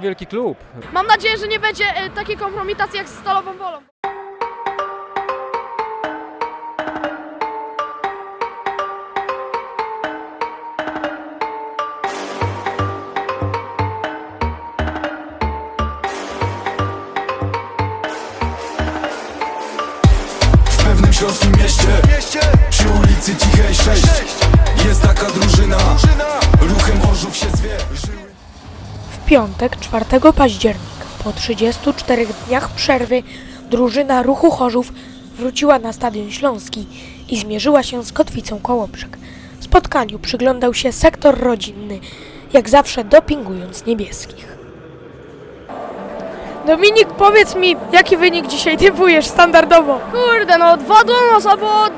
Wielki klub. Mam nadzieję, że nie będzie e, takiej kompromitacji jak z Stalową Wolą. Piątek, 4 października, po 34 dniach przerwy, drużyna ruchu Chorzów wróciła na Stadion Śląski i zmierzyła się z Kotwicą Kołobrzeg. Spotkaniu przyglądał się sektor rodzinny, jak zawsze dopingując niebieskich. Dominik, powiedz mi, jaki wynik dzisiaj typujesz standardowo? Kurde, no 2 do nas albo 2-1.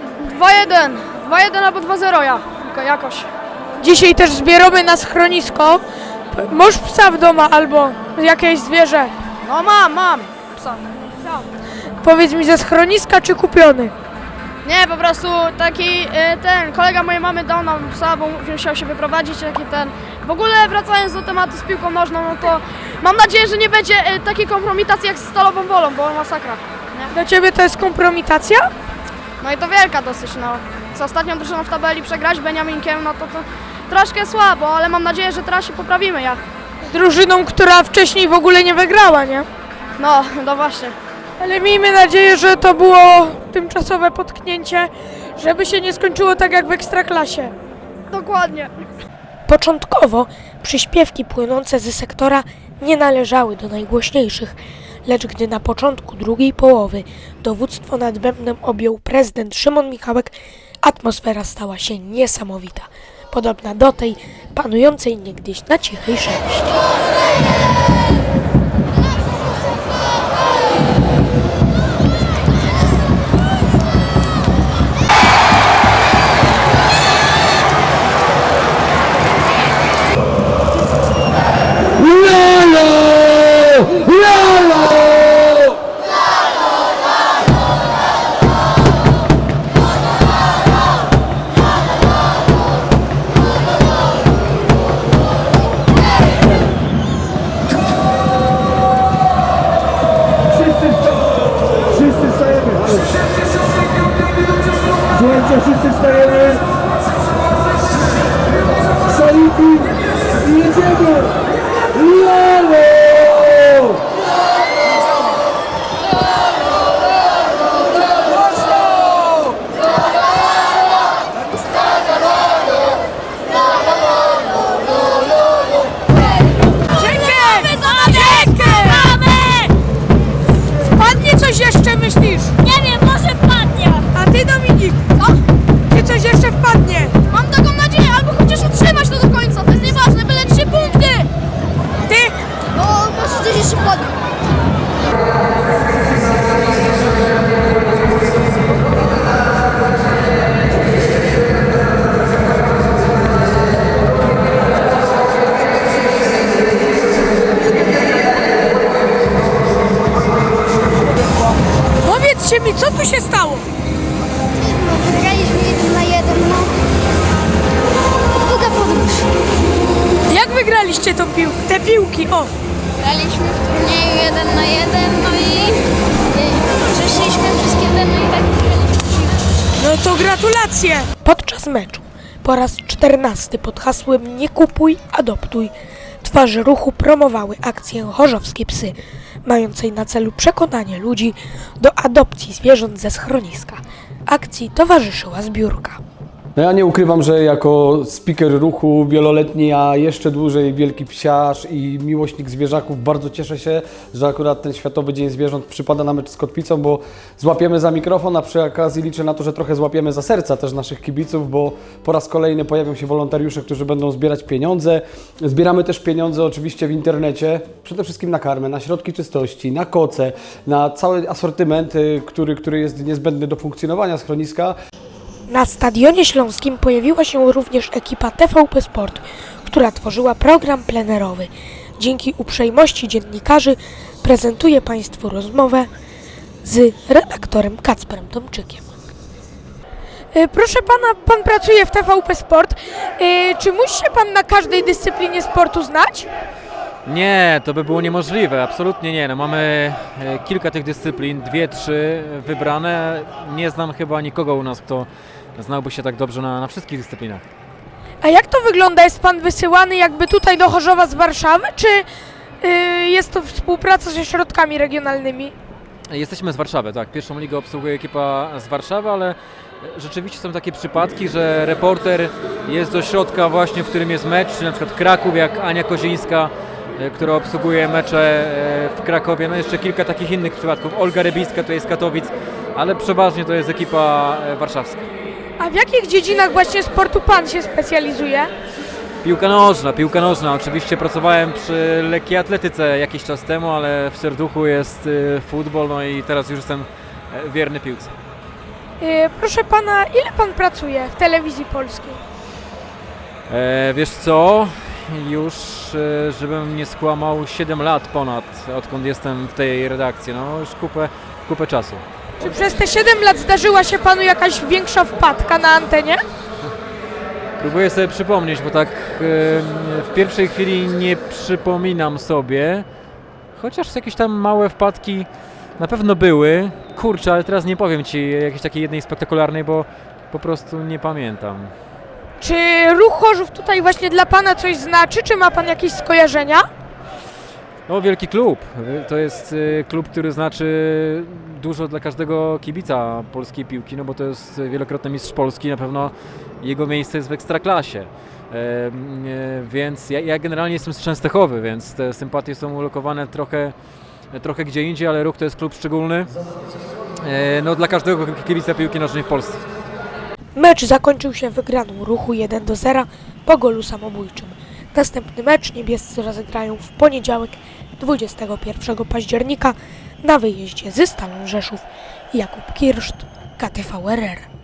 2-1 albo 2-0 ja. Jakoś. Dzisiaj też zbieramy na schronisko. Masz psa w domu albo jakieś zwierzę. No mam, mam. Psa. Powiedz mi, ze schroniska czy kupiony? Nie, po prostu taki e, ten kolega mojej mamy dał nam psa, bo musiał się wyprowadzić, taki ten. W ogóle wracając do tematu z piłką nożną, no to mam nadzieję, że nie będzie e, takiej kompromitacji jak z Stalową Wolą, bo masakra. Nie? Dla ciebie to jest kompromitacja? No i to wielka dosyć, no. Z ostatnią drużyną w tabeli przegrać Beniaminkiem, no to, to troszkę słabo, ale mam nadzieję, że teraz się poprawimy, ja. Z drużyną, która wcześniej w ogóle nie wygrała, nie? No, no właśnie. Ale miejmy nadzieję, że to było tymczasowe potknięcie, żeby się nie skończyło tak jak w Ekstraklasie. Dokładnie. Początkowo przyśpiewki płynące ze sektora nie należały do najgłośniejszych, lecz gdy na początku drugiej połowy dowództwo nad bębnem objął prezydent Szymon Michałek, atmosfera stała się niesamowita, podobna do tej panującej niegdyś na cichej sześć. Jak wygraliście tą pił te piłki? O! Graliśmy w turnieju jeden na jeden, no i, i przeszliśmy wszystkie te, no i tak. No to gratulacje! Podczas meczu po raz czternasty pod hasłem Nie kupuj, adoptuj twarze ruchu promowały akcję Chorzowskie Psy, mającej na celu przekonanie ludzi do adopcji zwierząt ze schroniska. Akcji towarzyszyła zbiórka. No ja nie ukrywam, że jako speaker ruchu wieloletni, a jeszcze dłużej wielki psiarz i miłośnik zwierzaków bardzo cieszę się, że akurat ten Światowy Dzień Zwierząt przypada na mecz z Kotwicą, bo złapiemy za mikrofon, a przy okazji liczę na to, że trochę złapiemy za serca też naszych kibiców, bo po raz kolejny pojawią się wolontariusze, którzy będą zbierać pieniądze. Zbieramy też pieniądze oczywiście w internecie, przede wszystkim na karmę, na środki czystości, na koce, na cały asortyment, y, który, który jest niezbędny do funkcjonowania schroniska. Na Stadionie Śląskim pojawiła się również ekipa TVP Sport, która tworzyła program plenerowy. Dzięki uprzejmości dziennikarzy prezentuję Państwu rozmowę z redaktorem Kacprem Tomczykiem. E, Proszę pana, pan pracuje w TVP Sport. E, Czy musi się pan na każdej dyscyplinie sportu znać? Nie, to by było niemożliwe, absolutnie nie. No, mamy e, kilka tych dyscyplin, dwie, trzy wybrane. Nie znam chyba nikogo u nas, kto znałby się tak dobrze na, na wszystkich dyscyplinach. A jak to wygląda? Jest pan wysyłany jakby tutaj do Chorzowa z Warszawy, czy y, jest to współpraca ze środkami regionalnymi? Jesteśmy z Warszawy, tak. Pierwszą ligę obsługuje ekipa z Warszawy, ale rzeczywiście są takie przypadki, że reporter jest do środka właśnie, w którym jest mecz, czy na przykład Kraków, jak Ania Kozińska, e, która obsługuje mecze e, w Krakowie. No jeszcze kilka takich innych przypadków. Olga Rybicka to jest Katowic, ale przeważnie to jest ekipa e, warszawska. A w jakich dziedzinach właśnie sportu pan się specjalizuje? Piłka nożna, piłka nożna. Oczywiście pracowałem przy lekkiej atletyce jakiś czas temu, ale w serduchu jest futbol, no i teraz już jestem wierny piłce. Proszę pana, ile pan pracuje w telewizji polskiej? E, wiesz co? Już, e, żebym nie skłamał, 7 lat ponad, odkąd jestem w tej redakcji. No już kupę, kupę czasu. Czy przez te 7 lat zdarzyła się panu jakaś większa wpadka na antenie? Próbuję sobie przypomnieć, bo tak e, w pierwszej chwili nie przypominam sobie, chociaż jakieś tam małe wpadki na pewno były. Kurczę, ale teraz nie powiem Ci jakiejś takiej jednej spektakularnej, bo po prostu nie pamiętam. Czy ruch Chorzów tutaj właśnie dla pana coś znaczy? Czy ma pan jakieś skojarzenia? No, wielki klub. To jest y, klub, który znaczy dużo dla każdego kibica polskiej piłki, no bo to jest wielokrotny mistrz Polski, na pewno jego miejsce jest w ekstraklasie. E, Więc ja, ja generalnie jestem z Częstochowy, więc te sympatie są ulokowane trochę, trochę gdzie indziej, ale ruch to jest klub szczególny. E, No, dla każdego kibica piłki nożnej w Polsce. Mecz zakończył się wygraną ruchu 1 do 0 po golu samobójczym. Następny mecz niebiescy rozegrają w poniedziałek 21 października na wyjeździe ze Stalą Rzeszów. Jakub Kirszt, KTVRR.